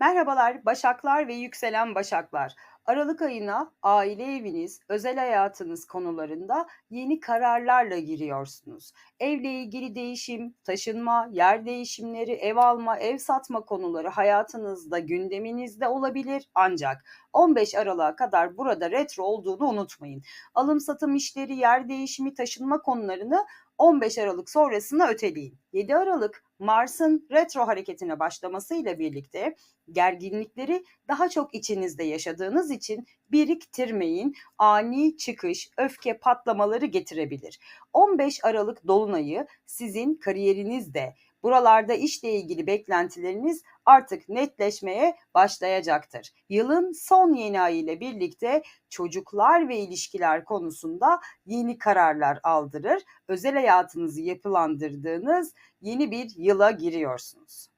Merhabalar Başaklar ve yükselen Başaklar. Aralık ayına aile eviniz, özel hayatınız konularında yeni kararlarla giriyorsunuz. Evle ilgili değişim, taşınma, yer değişimleri, ev alma, ev satma konuları hayatınızda, gündeminizde olabilir. Ancak 15 Aralık'a kadar burada retro olduğunu unutmayın. Alım satım işleri, yer değişimi, taşınma konularını 15 Aralık sonrasına öteleyin. 7 Aralık Mars'ın retro hareketine başlamasıyla birlikte gerginlikleri daha çok içinizde yaşadığınız için biriktirmeyin. Ani çıkış, öfke patlamaları getirebilir. 15 Aralık dolunayı sizin kariyerinizde, buralarda işle ilgili beklentileriniz artık netleşmeye başlayacaktır. Yılın son yeni ayı ile birlikte çocuklar ve ilişkiler konusunda yeni kararlar aldırır. Özel hayatınızı yapılandırdığınız yeni bir yıla giriyorsunuz.